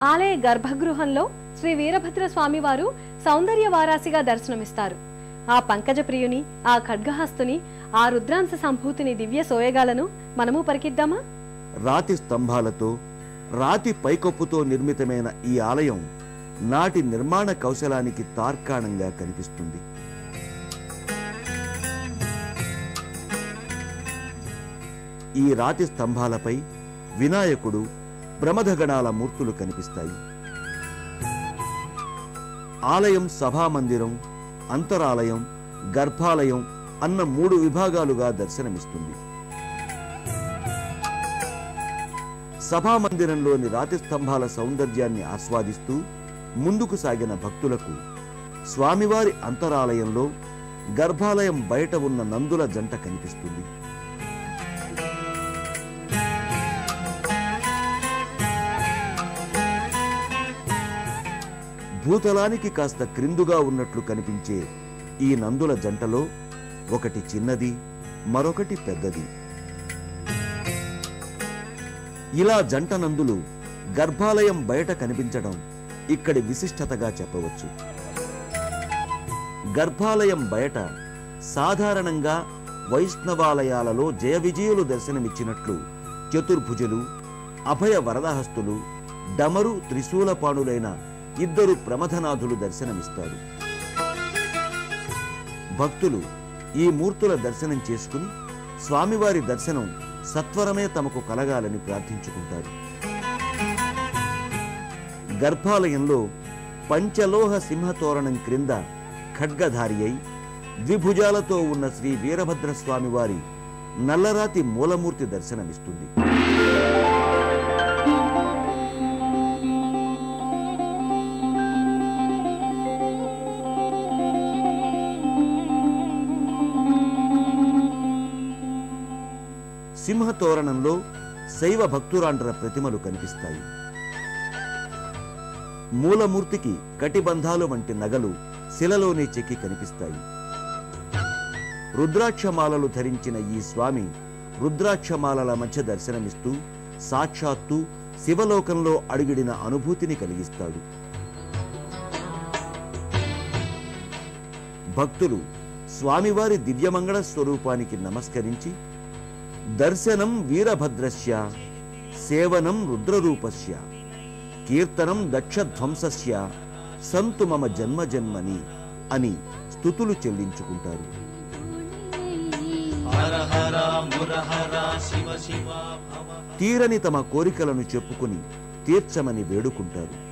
ఆలయ గర్భగృహంలో శ్రీ వీరభద్ర స్వామివారు సౌందర్య వారాసిగా దర్శనమిస్తారు. ఆ పంకజ ప్రియుని ఆ ఖడ్గహస్తుని ఆ రుద్రాంశ సంభూతిని దివ్య సోయగాలను మనము పరికిద్దామా? రాతి స్తంభాలతో రాతి పైకప్పుతో నిర్మితమైన ఈ ఆలయం నాటి నిర్మాణ కౌశలానికి తార్కాణంగా కనిపిస్తుంది. ఈ రాతి స్తంభాలపై వినాయకుడు ప్రమథగణాల మూర్తులు కనిపిస్తాయి. ఆలయం సభామందిరం అంతరాలయం గర్భాలయం అన్న మూడు విభాగాలుగా దర్శనమిస్తుంది. సభామందిరంలోని రాతి స్తంభాల సౌందర్యాన్ని ఆస్వాదిస్తూ ముందుకు సాగిన భక్తులకు స్వామివారి అంతరాలయంలో గర్భాలయం బయట ఉన్న నందుల జంట కనిపిస్తుంది. భూతలానికి కాస్త క్రిందుగా ఉన్నట్లు కనిపించే ఈ నందుల జంటలో ఒకటి చిన్నది మరొకటి పెద్దది. ఇలా జంట నందులు గర్భాలయం బయట కనిపించడం ఇక్కడి విశిష్టతగా చెప్పవచ్చు. గర్భాలయం బయట సాధారణంగా వైష్ణవాలయాలలో జయ విజయులు దర్శనమిచ్చినట్లు చతుర్భుజులు అభయ వరదహస్తులు డమరు త్రిశూలపాణులైన ఇద్దరు ప్రమథనాథులు దర్శనమిస్తారు. భక్తులు ఈ మూర్తుల దర్శనం చేసుకుని స్వామివారి దర్శనం సత్వరమే తమకు కలగాలని ప్రార్థించుకుంటారు. గర్భాలయంలో పంచలోహ సింహతోరణం క్రింద ఖడ్గధారి అయి ద్విభుజాలతో ఉన్న శ్రీ వీరభద్ర నల్లరాతి మూలమూర్తి దర్శనమిస్తుంది. సింహతోరణంలో శైవ భక్తురాండ్ర ప్రతిమలు కనిపిస్తాయి. మూలమూర్తికి కటిబంధాలు వంటి నగలు శిలలోనే చెక్కి కనిపిస్తాయి. రుద్రాక్షమాలలు ధరించిన ఈ స్వామి రుద్రాక్షమాలల మధ్య దర్శనమిస్తూ సాక్షాత్తు శివలోకంలో అడుగిడిన అనుభూతిని కలిగిస్తాడు. భక్తులు స్వామివారి దివ్యమంగళ స్వరూపానికి నమస్కరించి దర్శనం వీరభద్రస్య సేవనం రుద్రరూపస్య కీర్తనం దక్షధ్వంసస్య సంతు మమ జన్మ జన్మని అని స్థుతులు చెల్లించుకుంటారు. తీరని తమ కోరికలను చెప్పుకుని తీర్చమని వేడుకుంటారు.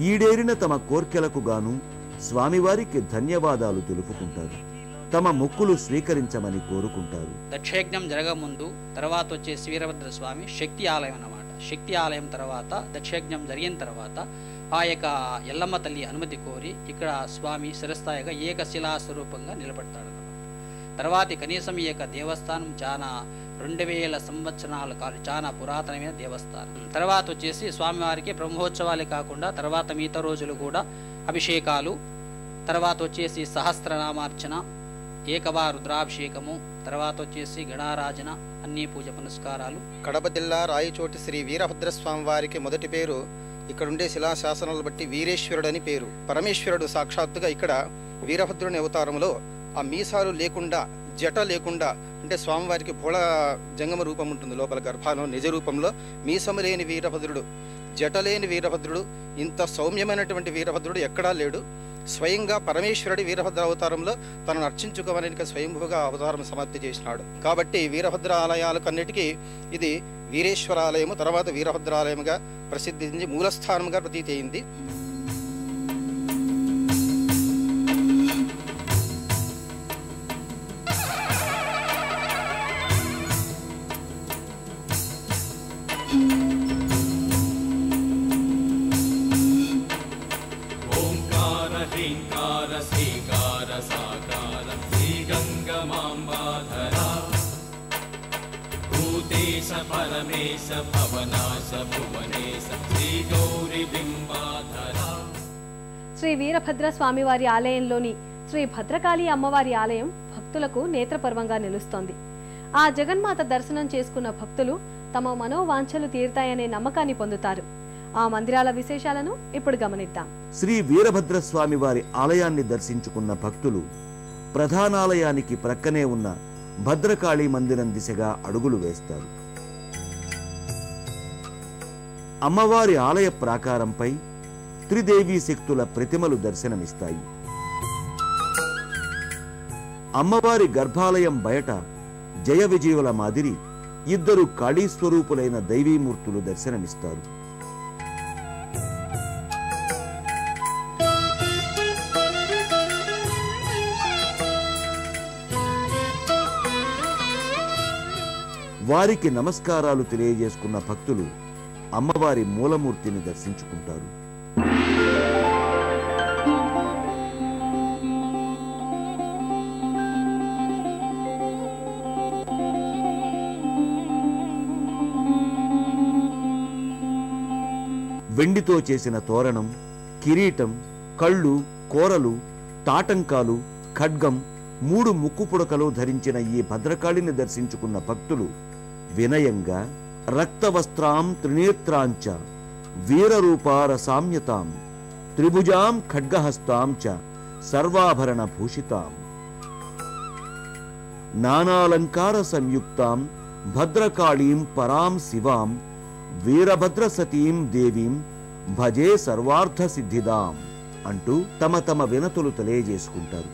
ఈడేరిన తమ కోర్కెలకు గాను స్వామివారికి ధన్యవాదాలు తెలుపుకుంటారు. తమ మొక్కులు స్వీకరించమని కోరుకుంటారు. దక్షయజ్ఞం జరగముందు తర్వాత వచ్చేసి వీరభద్ర స్వామి శక్తి ఆలయం అన్నమాట. శక్తి ఆలయం తర్వాత దక్షయజ్ఞం జరిగిన తర్వాత ఆ యొక్క ఎల్లమ్మ తల్లి అనుమతి కోరి ఇక్కడ స్వామి శిరస్థాయిగా ఏకశిలా స్వరూపంగా నిలబడతాడు తర్వాత కనీసం ఈ యొక్క దేవస్థానం చాలా రెండు వేల సంవత్సరాల కాదు చాలా పురాతనమైన దేవస్థానం. తర్వాత వచ్చేసి స్వామివారికి బ్రహ్మోత్సవాలే కాకుండా తర్వాత మిగతా రోజులు కూడా అభిషేకాలు తర్వాత వచ్చేసి సహస్రనామార్చన ఏకవా రుద్రాభిషేకము తర్వాత వచ్చేసి గణారాజన అన్ని పూజ పునస్కారాలు. కడప జిల్లా రాయచోటి శ్రీ వీరభద్రస్వామి వారికి మొదటి పేరు ఇక్కడుండే శిలాశాసనాలు బట్టి వీరేశ్వరుడు అని పేరు. పరమేశ్వరుడు సాక్షాత్తుగా ఇక్కడ వీరభద్రుని అవతారంలో ఆ మీసాలు లేకుండా జట లేకుండా అంటే స్వామివారికి భోళ జంగమ రూపం ఉంటుంది లోపల గర్భాలో నిజ రూపంలో మీసము లేని వీరభద్రుడు జట లేని వీరభద్రుడు ఇంత సౌమ్యమైనటువంటి వీరభద్రుడు ఎక్కడా లేడు. స్వయంగా పరమేశ్వరుడి వీరభద్ర అవతారంలో తనను అర్చించుకోవడానికి స్వయంభూగా అవతారం సమాప్తి చేసినాడు. కాబట్టి వీరభద్ర ఆలయాలకన్నిటికీ ఇది వీరేశ్వర ఆలయము తర్వాత వీరభద్రాలయముగా ప్రసిద్ధించి ప్రసిద్ధి చెంది మూలస్థానంగా ప్రతీతి అయింది. శ్రీ వీరభద్ర స్వామివారి ఆలయంలోని శ్రీ భద్రకాళి అమ్మవారి ఆలయం భక్తులకు నేత్రపర్వంగా నిలుస్తోంది. ఆ జగన్మాత దర్శనం చేసుకున్న భక్తులు తమ మనోవాంఛలు తీరుతాయనే నమ్మకాన్ని పొందుతారు. ఆ మందిరాల విశేషాలను ఇప్పుడు గమనిద్దాం. శ్రీ వీరభద్ర స్వామివారి ఆలయాన్ని దర్శించుకున్న భక్తులు ప్రధానాలయానికి ప్రక్కనే ఉన్న భద్రకాళీ మందిరం దిశగా అడుగులు వేస్తారు. అమ్మవారి ఆలయ ప్రాకారంపై త్రిదేవీ శక్తుల ప్రతిమలు దర్శనమిస్తాయి. అమ్మవారి గర్భాలయం బయట జయ విజయుల మాదిరి ఇద్దరు కాళీ స్వరూపులైన దైవీమూర్తులు దర్శనమిస్తారు. వారికి నమస్కారాలు తెలియజేసుకున్న భక్తులు అమ్మవారి మూలమూర్తిని దర్శించుకుంటారు. వెండితో చేసిన తోరణం కిరీటం కళ్ళు కోరలు తాటంకాలు ఖడ్గం మూడు ముక్కు పుడకలు ధరించిన ఈ భద్రకాళిని దర్శించుకున్న భక్తులు వినయంగా రక్తవస్త్రాం త్రినేత్రాంచ వీరరూపార సామ్యతాం త్రిభుజాం ఖడ్గహస్తాం చ సర్వాభరణ భూషితాం నానాలంకార సంయుక్తాం భద్రకాళీం పరాం శివాం వీరభద్ర సతీం దేవీం భజే సర్వార్థ సిద్ధిదాం అంటూ తమ తమ వినతులు తెలియజేసుకుంటారు.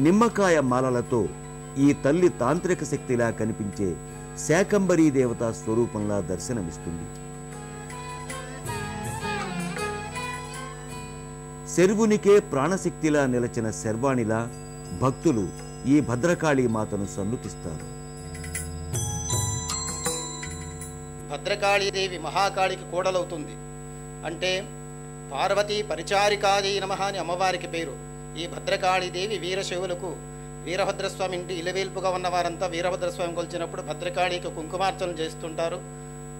నిమ్మకాయ మాలలతో ఈ తల్లి తాంత్రిక శక్తిలా కనిపించే శాకంబరీ దేవతా స్వరూపంలా దర్శనమిస్తుంది. శర్వునికే ప్రాణశక్తిలా నిలచిన శర్వాణిలా భక్తులు ఈ భద్రకాళీ మాతను సన్నుతిస్తారు. భద్రకాళీదేవి మహాకాళికి కోడలవుతుంది. అంటే పార్వతీ పరిచారికాది నమ అని అమ్మవారికి పేరు. ఈ భద్రకాళీదేవి వీరశివులకు వీరభద్రస్వామి ఇంటి ఇలవేల్పుగా ఉన్న వారంతా వీరభద్రస్వామి కొలిచినప్పుడు భద్రకాళికి కుంకుమార్చనలు చేస్తుంటారు.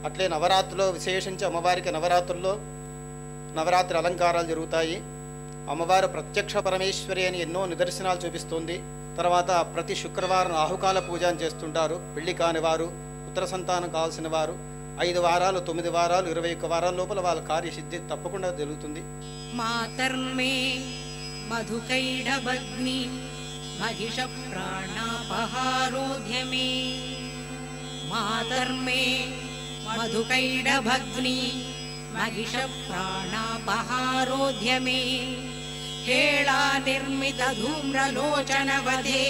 అట్లే నవరాత్రిలో విశేషించి అమ్మవారికి నవరాత్రుల్లో నవరాత్రి అలంకారాలు జరుగుతాయి. అమ్మవారు ప్రత్యక్ష పరమేశ్వరి అని ఎన్నో నిదర్శనాలు చూపిస్తుంది. తర్వాత ప్రతి శుక్రవారం ఆహుకాల పూజ చేస్తుంటారు. పెళ్ళి కాని వారు ఉత్తర సంతానం కావాల్సిన వారు ఐదు వారాలు తొమ్మిది వారాలు ఇరవై ఒక్క వారాల లోపల వాళ్ళ కార్యసిద్ధి తప్పకుండా జరుగుతుంది. మాతర్మే मधुकैडभग्नि महिषप्राणापहारोध्यमे मातर्मे मधुकैडभग्नि महिषप्राणापहारोध्यमे हेळानिर्मितधूम्रलोचनवधे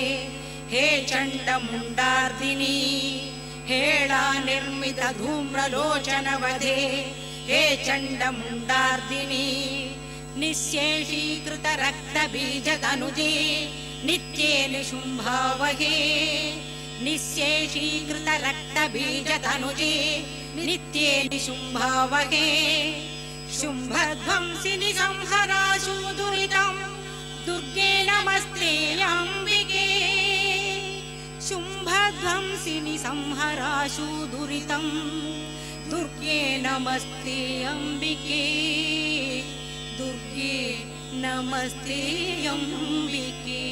हे चण्डमुण्डार्दिनी हेळानिर्मितधूम्रलोचनवधे हे चण्डमुण्डार्दिनी निःशेषीकृतरक्तबीजतनुजे नित्ये निशुम्भावहे निःशेषीकृतरक्तबीजतनुजे नित्ये निशुम्भावहे शुम्भध्वंसिनि संहराशु दुरितं दुर्गे नमस्ते अम्बिके। शुम्भध्वंसिनि संहराशु दुरितं दुर्गे नमस्ते अम्बिके दुर्गे नमस्ते अम्बिके